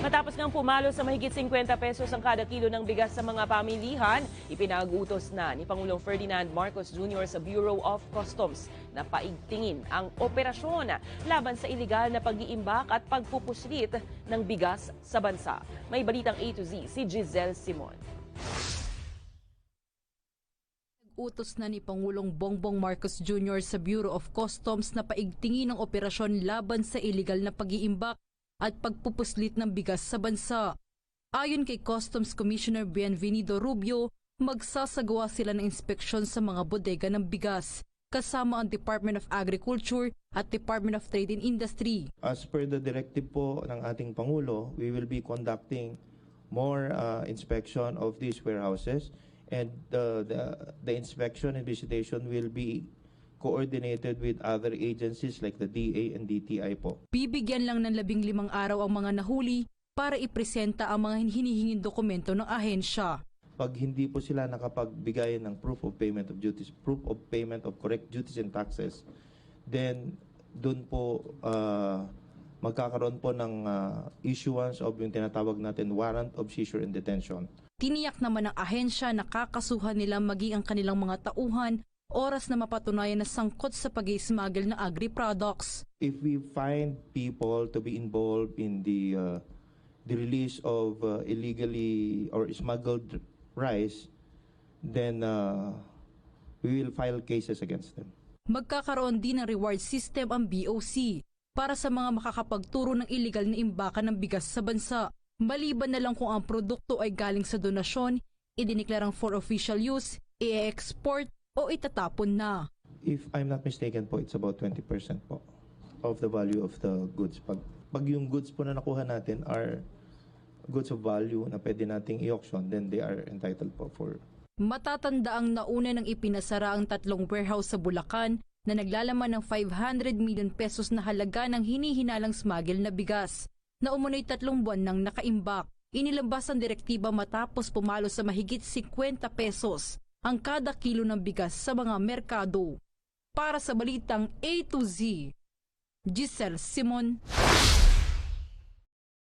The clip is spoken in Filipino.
Matapos ngang pumalo sa mahigit 50 pesos ang kada kilo ng bigas sa mga pamilihan, ipinag-utos na ni Pangulong Ferdinand Marcos Jr. sa Bureau of Customs na paigtingin ang operasyon laban sa ilegal na pag-iimbak at pagpupuslit ng bigas sa bansa. May balitang A to Z si Giselle Simon. Utos na ni Pangulong Bongbong Marcos Jr. sa Bureau of Customs na paigtingin ang operasyon laban sa illegal na pag-iimbak at pagpupuslit ng bigas sa bansa. Ayon kay Customs Commissioner Bienvenido Rubio, magsasagawa sila ng inspeksyon sa mga bodega ng bigas kasama ang Department of Agriculture at Department of Trade and Industry. As per the directive po ng ating Pangulo, we will be conducting more uh, inspection of these warehouses and uh, the, the inspection and visitation will be coordinated with other agencies like the DA and DTI po. Bibigyan lang ng labing limang araw ang mga nahuli para ipresenta ang mga hinihinging dokumento ng ahensya. Pag hindi po sila nakapagbigay ng proof of payment of duties, proof of payment of correct duties and taxes, then doon po uh, magkakaroon po ng uh, issuance of yung tinatawag natin warrant of seizure and detention. Tiniyak naman ng ahensya na kakasuhan nila maging ang kanilang mga tauhan oras na mapatunayan na sangkot sa pag-smuggle ng agri-products. If we find people to be involved in the uh, the release of uh, illegally or smuggled rice, then uh, we will file cases against them. Magkakaroon din ng reward system ang BOC para sa mga makakapagturo ng illegal na imbakan ng bigas sa bansa. Maliban na lang kung ang produkto ay galing sa donasyon, idiniklarang for official use, i-export o itatapon na. If I'm not mistaken po, it's about 20% po of the value of the goods. Pag, pag yung goods po na nakuha natin are goods of value na pwede nating i-auction, then they are entitled po for Matatanda ang nauna ng ipinasara ang tatlong warehouse sa Bulacan na naglalaman ng 500 million pesos na halaga ng hinihinalang smuggle na bigas na umunoy tatlong buwan nang nakaimbak. Inilabas ang direktiba matapos pumalo sa mahigit 50 pesos ang kada kilo ng bigas sa mga merkado. Para sa balitang A to Z, Giselle Simon,